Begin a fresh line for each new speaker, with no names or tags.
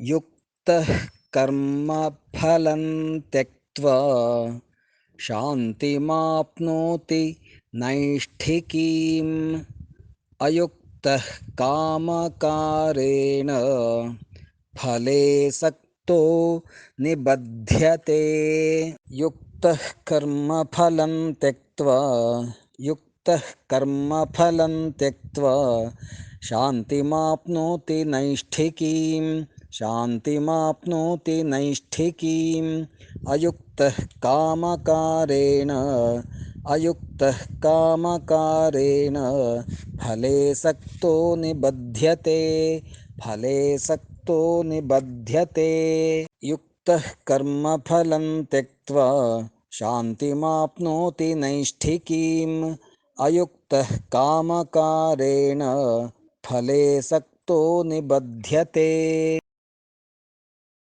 युक्तः कर्मफलं त्यक्त्वा शान्तिमाप्नोति नैष्ठिकीम्। अयुक्तः कामकारेण फले सक्तो निबध्यते। युक्तः कर्मफलं त्यक्त्वा, युक्तः कर्मफलं त्यक्त्वा शान्तिमाप्नोति नैष्ठिकीम्। शान्तिमाप्नोति नैष्ठिकीम् अयुक्तः कामकारेण अयुक्तः कामकारेण, फले सक्तो निबध्यते, फले सक्तो निबध्यते। युक्तः कर्मफलं त्यक्त्वा शान्तिमाप्नोति नैष्ठिकीम्, अयुक्तः कामकारेण, फले सक्तो निबध्यते।